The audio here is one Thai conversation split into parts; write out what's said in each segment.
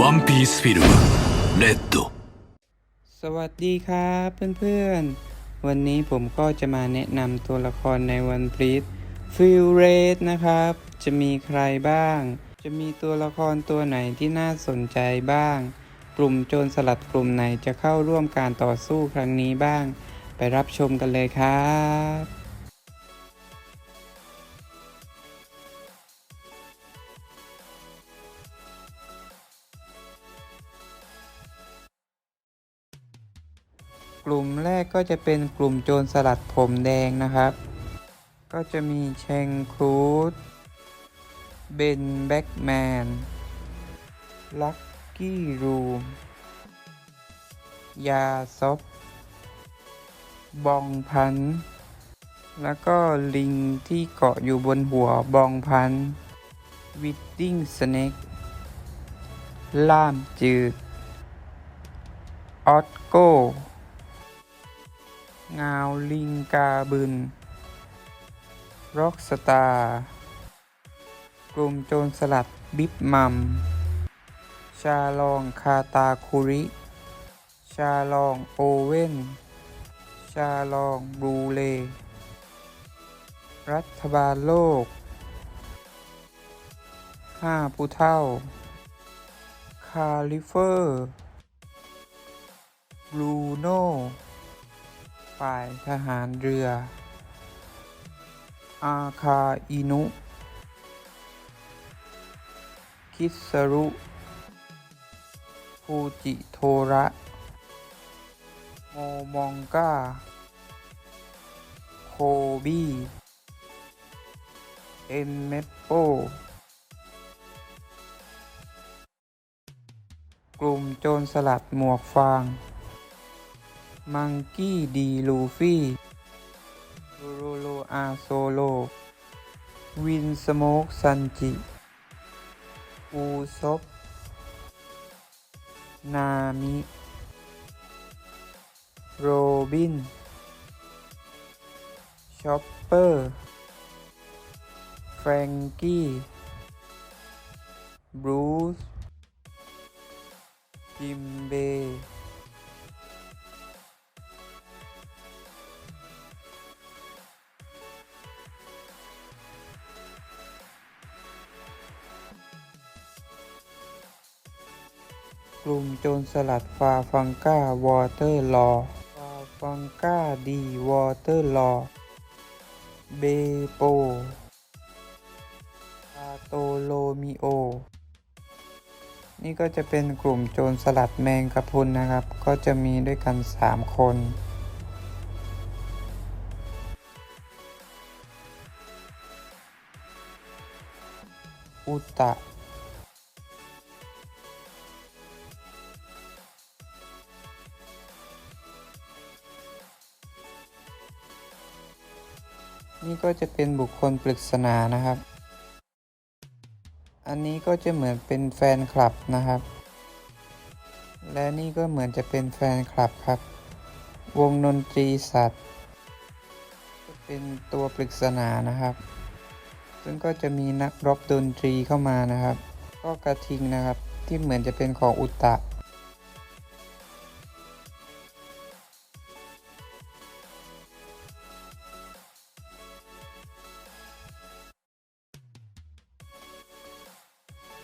ワンピースフィルムレッド สวัสดีครับเพื่อนๆ วันนี้ผมก็จะมาแนะนำตัวละครใน One Piece f i l r a t นะครับ จะมีใครบ้าง จะมีตัวละครตัวไหนที่น่าสนใจบ้าง กลุ่มโจรสลัดกลุ่มไหนจะเข้าร่วมการต่อสู้ครั้งนี้บ้าง ไปรับชมกันเลยครับ กลุ่มแรกก็จะเป็นกลุ่มโจรสลัดผมแดงนะครับ ก็จะมีเชงครูดเบนแบ็กแมนลักกี้รูมยาซอฟบองพัน แล้วก็ลิงที่เกาะอยู่บนหัวบองพันวิดดิ้งสเน็กล่ามจืดออตโก้ งาวลิงกาบึนร็อกสตาร์กลุ่มโจรสลัดบิ๊บมัม ชาลองคาตาคุริ ชาลองโอเว่น ชาลองบรูเล รัฐบาลโลก ห้าผู้เท่า คาลิเฟอร์ บรูโน ฝ่ายทหารเรือ อาคาอินุ คิสรุฟูจิโทระ โมมองกาโคบี้เอ็นเมปโป กลุ่มโจรสลัดหมวกฟาง มังกี้ดีลูฟี่โรโรโลอาโซโล วินสโมกซันจิอูซบนามิ โรบิน ชอปเปอร์ แฟรงกี้ บรูซจิมเบ กลุ่มโจรสลัดฟาฟังก้าวอเตอร์ลอฟาฟังก้าดีวอเตอร์ลอเบโปปาโตโลมิโอ นี่ก็จะเป็นกลุ่มโจรสลัดแมงกะพรุนนะครับ ก็จะมีด้วยกัน 3 คนอุตะ นี่ก็จะเป็นบุคคลปริศนานะครับ อันนี้ก็จะเหมือนเป็นแฟนคลับนะครับ และนี่ก็เหมือนจะเป็นแฟนคลับครับ วงดนตรีสัตว์ เป็นตัวปริศนานะครับ ซึ่งก็จะมีนักร็อกดนตรีเข้ามานะครับ ก็กระทิงนะครับที่เหมือนจะเป็นของอุตตะ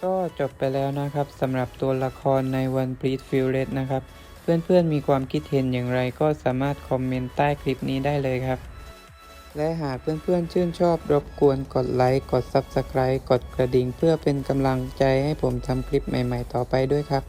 ก็จบไปแล้วนะครับสำหรับตัวละครใน One Piece f i l r e d นะครับ เพื่อนๆมีความคิดเห็นอย่างไรก็สามารถคอมเมนต์ใต้คลิปนี้ได้เลยครับ และหากเพื่อนๆชื่นชอบรบกวนกดไลค์ กด Subscribe กดกระดิ่ง เพื่อเป็นกำลังใจให้ผมทำคลิปใหม่ๆต่อไปด้วยครับ